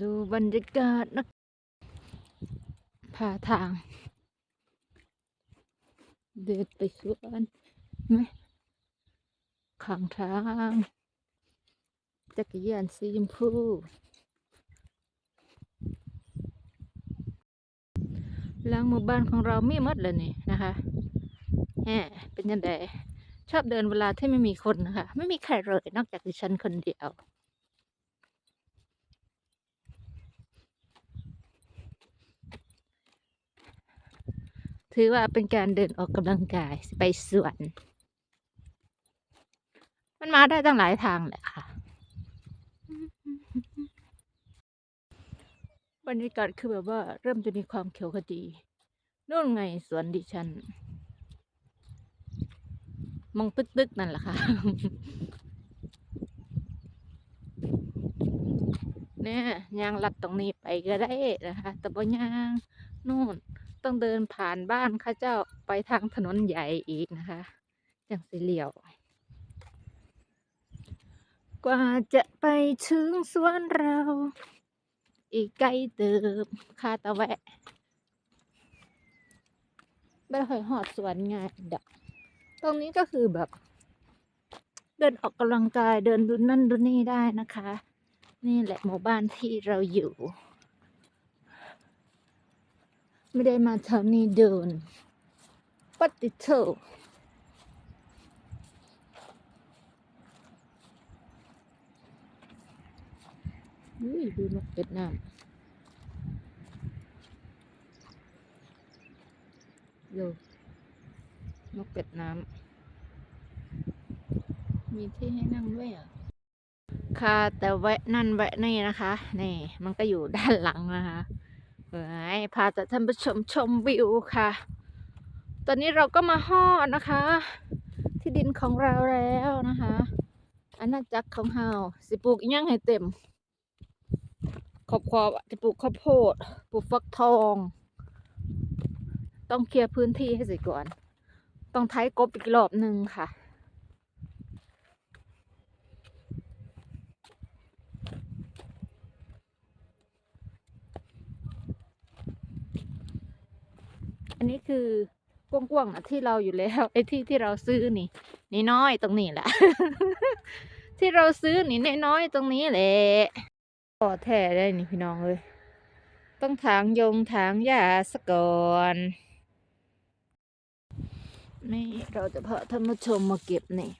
ดูบรรยากาศนะพาทาง เดินไปสวนไหมข้างทาง จักรยานสีชมพูหลังหมู่บ้านของเรามีมดเลยนี่นะคะแหมเป็นยังไงชอบเดินเวลาที่ไม่มีคนนะคะ ไม่มีใครเลยนอกจากดิฉันคนเดียว ถือว่าเป็นการเดินออกกำลังกายไปสวน มันมาได้ตั้งหลายทางแหละค่ะ บรรยากาศคือแบบว่าเริ่มจะมีความเขียวขจีนู่นไงสวนดิฉัน มองตึกๆนั่นแหละค่ะ เนี่ยยางลัดตรงนี้ไปก็ได้นะคะ แต่บ่ยาง นู่น ต้องเดินผ่านบ้านข้าเจ้าไปทางถนนใหญ่อีกนะคะจังสีเหลียว กว่าจะไปถึงสวนเรา อีกไกลเติบคาตะแวะไม่ค่อยหอดสวนง่ายดอกตรงนี้ก็คือแบบ เดินออกกำลังกายเดินดูนั่นดูนี่ได้นะคะ นี่แหละหมู่บ้านที่เราอยู่ ไม่ได้มาแถวนี้เดินปฏิโทอุ้ยดูนกเป็ดน้ำดูนกเป็ดน้ำ มีที่ให้นั่งด้วยอะค่ะแต่แวะนั่นแวะนี่นะคะ นี่ มันก็อยู่ด้านหลังนะคะ เฮ้ยพาแต่ท่านผู้ชมชมวิวค่ะ ตอนนี้เราก็มาฮอดนะคะ ที่ดินของเราแล้วนะคะอาณาจักรของเฮาสิปลูกอิยังให้เต็ม ขอบขอบจะปลูกข้าวโพด ปลูกฟักทอง ต้องเคลียร์พื้นที่ให้เสร็จก่อน ต้องไถกบอีกรอบหนึ่งค่ะ อันนี้คือกว้างๆนะที่เราอยู่แล้วไอ้ที่ที่เราซื้อนี่นี่น้อยตรงนี้แหละ ที่เราซื้อนี่น้อยๆตรงนี้แหละพอแท้ได้นี่พี่น้องเลยต้องถางยงถางหญ้าสะก่อนนี่เราจะพาท่านผู้ชมมาเก็บนี่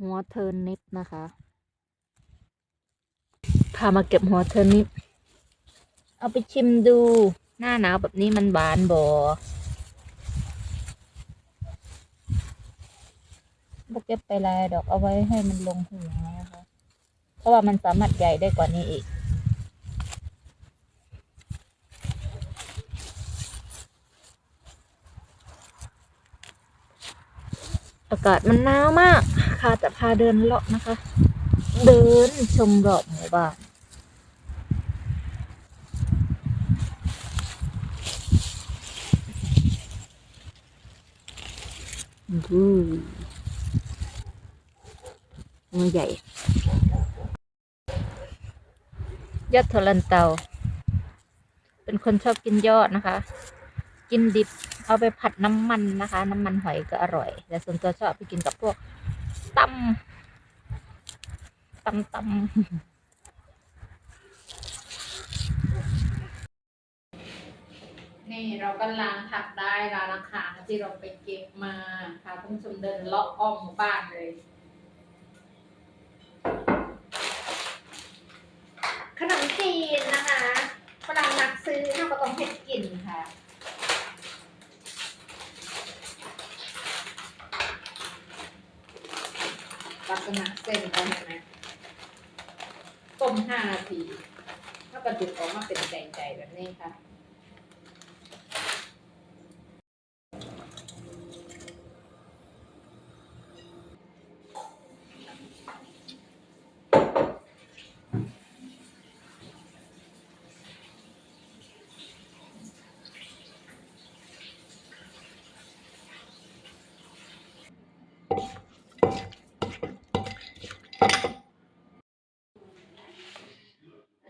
หัวเทินนิปนะคะ พามาเก็บหัวเทินนิป เอาไปชิมดู หน้าหนาวแบบนี้มันบานบ่บกเก็บไปลายดอกเอาไว้ให้มันลงหัวนะคะ เพราะว่ามันสามารถใหญ่ได้กว่านี้อีก อากาศมันหนาวมากค่ะจะพาเดินเลาะนะคะ เดินชมรอบหมู่บ้าน อืมมือใหญ่ ยอดทลันเตา เป็นคนชอบกินยอดนะคะ กินดิบเอาไปผัดน้ำมันนะคะ น้ำมันหอยก็อร่อย แต่ส่วนตัวชอบไปกินกับพวกตำตำตำ นี่เราก็ล้างผักได้ล้างราคาที่เราไปเก็บมาพาท่านผู้ชมเดินเลาะอ้อมหมู่บ้านเลย ขนมจีนนะคะฝรั่งนักซื้อเราก็ต้องเห็ดกินค่ะลักษณะเส้นเขาเนี่ยนะต้มห้านาทีแล้วก็ดึงออกมาเป็นใจใจๆแบบนี้ค่ะ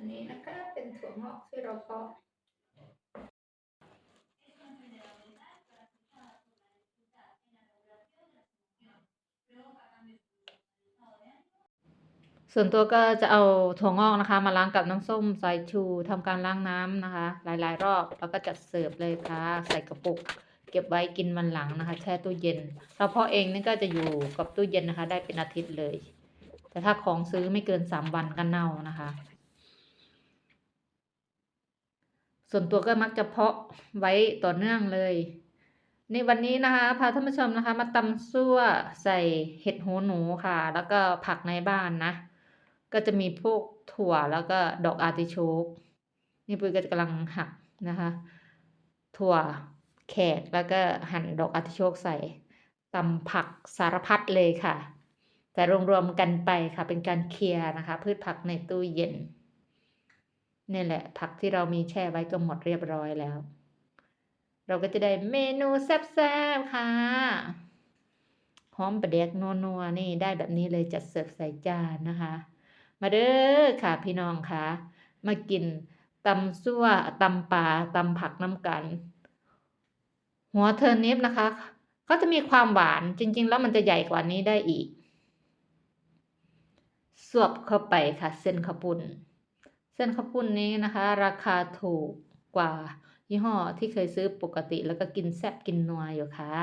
ันนี้นะคะเป็นถั่วงอกที่เราเพาะส่วนตัวก็จะเอาถั่วงอกนะคะ มาล้างกับน้ำส้มสายชูทำการล้างน้ำนะคะ หลายๆ รอบแล้วก็จัดเสิร์ฟเลยค่ะ ใส่กระปุก เก็บไว้กินวันหลังนะคะ แช่ตู้เย็นเราเพาะเองนี่ก็จะอยู่กับตู้เย็นนะคะ ได้เป็นอาทิตย์เลย แต่ถ้าของซื้อไม่เกินสามวันก็เน่านะคะ ส่วนตัวก็มักจะเพาะไว้ต่อเนื่องเลยในวันนี้นะคะพาท่านผู้ชมนะคะมาตำซั่วใส่เห็ดหูหนูค่ะ แล้วก็ผักในบ้านนะ ก็จะมีพวกถั่วแล้วก็ดอกอาร์ติโชกนี่ปุ้ยก็กำลังหักนะคะ ถั่วแขกแล้วก็หั่นดอกอาร์ติโชกใส่ตำผักสารพัดเลยค่ะ แต่รวมๆกันไปค่ะเป็นการเคลียร์นะคะ พืชผักในตู้เย็น นี่แหละ ผักที่เรามีแช่ไว้ก็หมดเรียบร้อยแล้ว เราก็จะได้เมนูแซ่บๆค่ะหอมประเด็กนัวๆนี่ได้แบบนี้เลยจัดเสิร์ฟใส่จานนะคะ มาเด้อค่ะพี่น้องค่ะมากินตำซั่วตำปลาตำผักน้ำกัน หัวเทอร์นิปนะคะเขาจะมีความหวานจริง ๆ แล้วมันจะใหญ่กว่านี้ได้อีก สวบเข้าไปค่ะ เส้นข้าวปุ้น เส้นข้าวปุ้นนี้นะคะ ราคาถูกกว่ายี่ห้อที่เคยซื้อปกติแล้วก็กินแซบกินนัวอยู่ค่ะ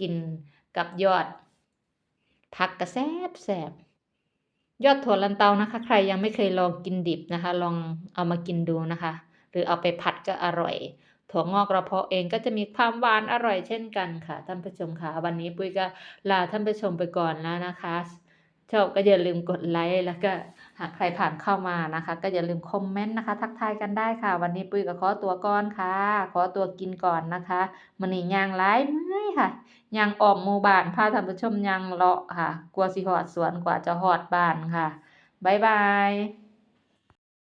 กินกับยอด ผักกระแซบแซบยอดถั่วลันเตานะคะ ใครยังไม่เคยลองกินดิบนะคะ ลองเอามากินดูนะคะ หรือเอาไปผัดก็อร่อย ถั่วงอกกระเพาะเองก็จะมีความหวานอร่อยเช่นกันค่ะท่านผู้ชมค่ะวันนี้ปุ้ยก็ลาท่านผู้ชมไปก่อนแล้วนะคะ ชอบก็อย่าลืมกดไลค์แล้วก็หากใครผ่านเข้ามานะคะ ก็อย่าลืมคอมเมนต์นะคะ ทักทายกันได้ค่ะ วันนี้ปุ้ยก็ขอตัวก่อนค่ะ ขอตัวกินก่อนนะคะมันนี่ยางไร้เมื่อยค่ะยางออมหมู่บ้านพาท่านผู้ชมยางเลาะค่ะ กลัวสิหอดสวนกว่าจะหอดบ้านค่ะบ๊ายบาย